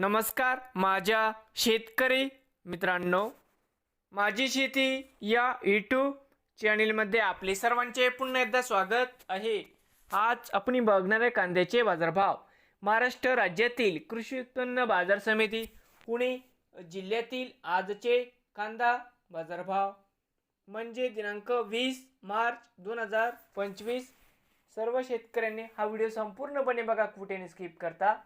नमस्कार माझ्या शेतकरी मित्रांनो. माझी शेती या यूट्यूब चॅनेलमध्ये आपले सर्वांचे पुन्हा एकदा स्वागत आहे. आज आपण बघणार आहे कांद्याचे बाजारभाव. महाराष्ट्र राज्यातील कृषी उत्पन्न बाजार समिती पुणे जिल्ह्यातील आजचे कांदा बाजारभाव. म्हणजे दिनांक वीस मार्च दोन हजार पंचवीस. सर्व शेतकऱ्यांनी हा व्हिडिओ संपूर्णपणे बघा कुठे स्किप करता.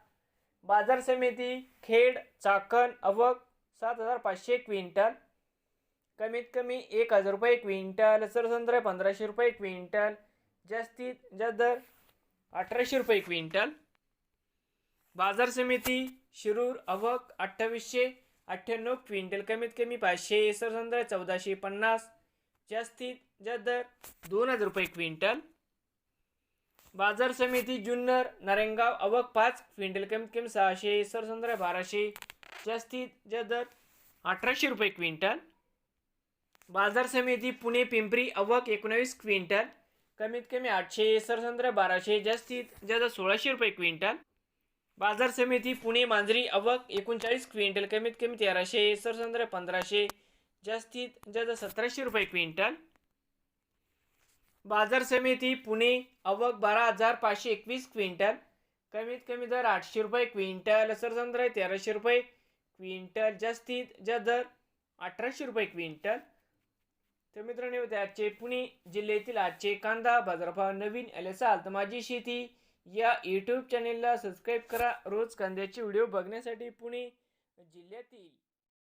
बाजार समिती खेड चाकण अवक सात हजार पाचशे क्विंटल. कमीत कमी एक हजार रुपये क्विंटल सरसंद्र पंधराशे रुपये क्विंटल जास्तीत जास्त दर अठराशे रुपये क्विंटल. बाजार समिती शिरूर अवक अठ्ठावीसशे अठ्ठ्याण्णव क्विंटल कमीत कमी पाचशे सरसंद्र चौदाशे पन्नास जास्तीत जास्त दर दोन हजार रुपये क्विंटल. बाजार समिती जुन्नर नारेंगाव अवक पाच क्विंटल कमीत कमी सहाशे सरसंद्र बाराशे जास्तीत ज्या दर अठराशे रुपये क्विंटल. बाजार समिती पुणे पिंपरी अवक एकोणावीस क्विंटल. कमीत कमी आठशे सरसंद्र बाराशे जास्तीत जास्त सोळाशे रुपये क्विंटल. बाजार समिती पुणे मांजरी अवक एकोणचाळीस क्विंटल. कमीत कमी तेराशे सरसंद्र पंधराशे जास्तीत जास्त सतराशे रुपये क्विंटल. बाजार समिती पुणे अवक बारा हजार पाचशे एकवीस क्विंटल. कमीत कमी दर आठशे रुपये क्विंटल. सरसंद्र तेराशे रुपये क्विंटल. जास्तीत जास्त दर अठराशे रुपये क्विंटल. तर मित्रांनो होते आजचे पुणे जिल्ह्यातील आजचे कांदा बाजारभाव. नवीन आले असाल तर माझी शेती या यूट्यूब चॅनेलला सबस्क्राईब करा. रोज कांद्याचे व्हिडिओ बघण्यासाठी पुणे जिल्ह्यातील